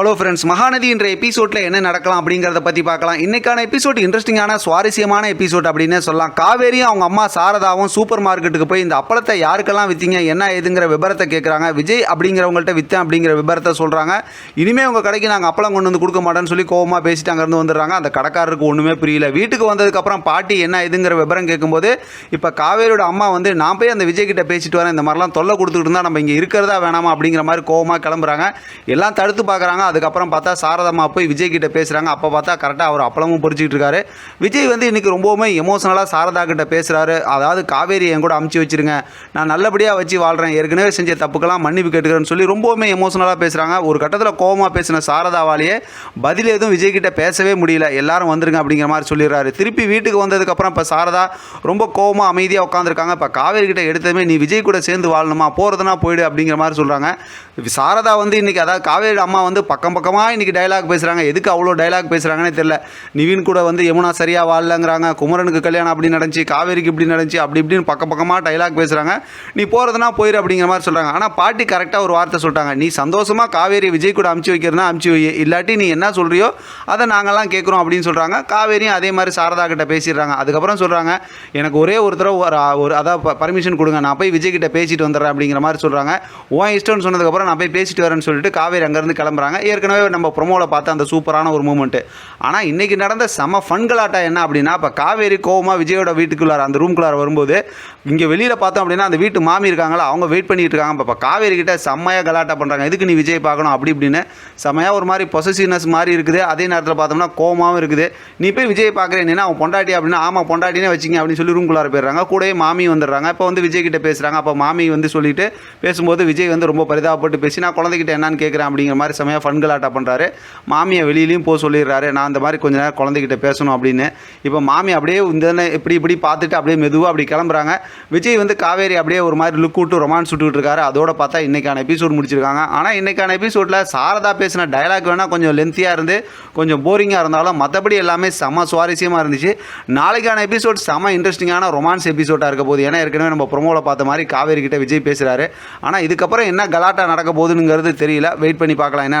Hello friends Mahanadi என்ற எபிசோடில் என்ன நடக்கலாம் அப்படிங்கிறத பற்றி பார்க்கலாம். இன்னைக்கான எபிசோட் இன்ட்ரெஸ்டிங்கான சுவாரஸ்யமான எபிசோட் அப்படின்னு சொல்லலாம். காவேரியும் அவங்க அம்மா சாரதாவும் சூப்பர் மார்க்கெட்டுக்கு போய் இந்த அப்பளத்தை யாருக்கெல்லாம் விற்றீங்க என்ன ஏதுங்கிற விபரத்தை கேட்குறாங்க விஜய் அப்படிங்கிறவங்கள்ட்ட விற்றேன் அப்படிங்கிற விபரத்தை சொல்கிறாங்க இனிமேல் உங்கள் கடைக்கு நாங்கள் அப்பளம் கொண்டு வந்து கொடுக்க மாட்டோம்னு சொல்லி கோவமாக பேசிட்டு அங்கேருந்து வந்துடுறாங்க. அந்த கடைக்காரருக்கு ஒன்றுமே புரியல. வீட்டுக்கு வந்ததுக்கப்புறம் பாட்டி என்ன ஏதுங்கிற விபரம் கேட்கும்போது இப்போ காவேரியோட அம்மா வந்து நான் போய் அந்த விஜய் கிட்ட பேசிட்டு வரேன். இந்த மாதிரிலாம் தொல்லை கொடுத்துக்கிட்டு இருந்தால் நம்ம இங்கே இருக்கிறதா வேணாமா? அப்படிங்கிற மாதிரி கோவமாக கிளம்புறாங்க. எல்லாம் தடுத்து பார்க்குறாங்க. அதுக்கப்புறம் பார்த்தா சாரதம்மா போய் விஜய் கிட்ட பேசுகிறாங்க அப்போ பார்த்தா கரெக்டாக அவர் அப்பளமும் பொறிச்சிக்கிட்டு இருக்காரு. விஜய் வந்து இன்றைக்கி ரொம்பவுமே எமோஷனலாக சாரதா கிட்ட பேசுகிறாரு அதாவது காவேரி என் கூட அமுச்சு வச்சிருங்க. நான் நல்லபடியாக வச்சு வாழ்கிறேன் ஏற்கனவே செஞ்ச தப்புக்கெல்லாம் மன்னிப்பு கேட்டுக்கிறேன்னு சொல்லி ரொம்பவுமே எமோஷனலாக பேசுகிறாங்க ஒரு கட்டத்தில் கோவமாக பேசின சாரதாவாலேயே பதில் எதுவும் விஜய் கிட்ட பேசவே முடியல. எல்லாரும் வந்துருங்க அப்படிங்கிற மாதிரி சொல்லிடுறாரு. திருப்பி வீட்டுக்கு வந்ததுக்கப்புறம் இப்போ சாரதா ரொம்ப கோபமாக அமைதியாக உட்காந்துருக்காங்க இப்போ காவேரி கிட்ட எடுத்ததுமே நீ விஜய் கூட சேர்ந்து வாழணுமா? போகிறதுனா போயிடு அப்படிங்கிற மாதிரி சொல்கிறாங்க சாரதா வந்து இன்றைக்கி அதாவது காவேரி அம்மா வந்து பக்கம் பக்கமாக இன்றைக்கி டைலாக் பேசுகிறாங்க எதுக்கு அவ்வளோ டைலாக் பேசுகிறாங்கன்னே தெரில நிவின் கூட வந்து யமுனா சரியாக வாழலங்கிறாங்க. குமரனுக்கு கல்யாணம் அப்படி நடந்துச்சு காவேரிக்கு இப்படி நடந்துச்சு அப்படி இப்படின்னு பக்கம் பக்கமாக டைலாக் பேசுகிறாங்க நீ போகிறதுனா போயிரு அப்படிங்கிற மாதிரி சொல்கிறாங்க ஆனால் பாட்டி கரெக்டாக ஒரு வார்த்தை சொல்லிட்டாங்க. நீ சந்தோஷமாக காவேரி விஜய் கூட அமுச்சு வைக்கிறதுனா அமுச்சு வை. இல்லாட்டி நீ என்ன சொல்கிறியோ அதை நாங்கள்லாம் கேட்குறோம் அப்படின்னு சொல்கிறாங்க காவேரியும் அதே மாதிரி சாரதா கிட்ட பேசிடுறாங்க. அதுக்கப்புறம் சொல்கிறாங்க எனக்கு ஒரே ஒரு தடவை ஒரு ஒரு அதாவது பர்மிஷன் கொடுங்க. நான் போய் விஜய் கிட்ட பேசிட்டு வந்துடுறேன் அப்படிங்கிற மாதிரி சொல்கிறாங்க உன் இஷ்டம்னு சொன்னதுக்கப்புறம் நான் போய் பேசிட்டு வரேன்னு சொல்லிட்டு காவேரி அங்கேருந்து கிளம்புறாங்க. ஏற்கனவே நம்ம ப்ரொமோவில் பார்த்த அந்த சூப்பரான ஒரு மூமெண்ட்டு ஆனால் இன்றைக்கி நடந்த செம ஃபன் கலாட்டா என்ன அப்படின்னா இப்போ காவேரி கோவமாக விஜயோட வீட்டுக்குள்ளார அந்த ரூம்குள்ளார வரும்போது இங்கே வெளியில் பார்த்தோம் அப்படின்னா அந்த வீட்டு மாமி இருக்காங்களா அவங்க வெயிட் பண்ணிட்டு இருக்காங்க. இப்போ காவேரி கிட்ட செம்மையாக கலாட்டா பண்ணுறாங்க எதுக்கு நீ விஜய் பார்க்கணும்? அப்படி இப்படின்னு செம்மையாக ஒரு மாதிரி பொசசிவ்னஸ் மாதிரி இருக்குது. அதே நேரத்தில் பார்த்தோம்னா கோவமாகவும் இருக்குது. நீ போய் விஜய் பார்க்குறேன். அவன் பொண்டாட்டி அப்படின்னா ஆமாம் பொண்டாட்டினே வச்சிங்க அப்படின்னு சொல்லி ரூம்குள்ளார போயிடுறாங்க. கூடவே மாமி வந்துடுறாங்க. இப்போ வந்து விஜய் கிட்ட பேசுகிறாங்க அப்போ மாமி வந்து சொல்லிட்டு பேசும்போது விஜய் வந்து ரொம்ப பரிதாபப்பட்டு பேசி நான் குழந்தைகிட்ட என்னன்னு கேட்குறேன் அப்படிங்கிற மாதிரி செம்மையாக ஃபன் கலாட்டா பண்ணுறாரு மாமியை வெளியிலையும் போக சொல்லிடுறாரு. நான் அந்த மாதிரி கொஞ்ச நேரம் குழந்தைகிட்ட பேசணும் அப்படின்னு. இப்போ மாமி அப்படியே இந்த இப்படி இப்படி பார்த்துட்டு அப்படியே மெதுவாக அப்படி கிளம்புறாங்க. விஜய் வந்து காவேரி அப்படியே ஒரு மாதிரி லுக் விட்டு ரொமான்ஸ் விட்டுக்கிட்டு இருக்காரு. அதோட பார்த்தா இன்னைக்கான எபிசோட் முடிச்சிருக்காங்க. ஆனால் இன்னைக்கான எபிசோடில் சாரதா பேசின டயலாக் வேணால் கொஞ்சம் லென்த்தியாக இருந்து கொஞ்சம் போரிங்காக இருந்தாலும் மற்றபடி எல்லாமே செம சுவாரஸ்யமாக இருந்துச்சு. நாளைக்கான எபிசோட் செம இன்ட்ரெஸ்டிங்கான ரொமான்ஸ் எபிசோடாக இருக்க போகுது. ஏன்னா ஏற்கனவே நம்ம ப்ரொமோவில் பார்த்த மாதிரி காவேரி கிட்ட விஜய் பேசுகிறாரு ஆனால் இதுக்கப்புறம் என்ன கலாட்டா நடக்க போகுதுங்கிறது தெரியல. வெயிட் பண்ணி பார்க்கலாம். என்ன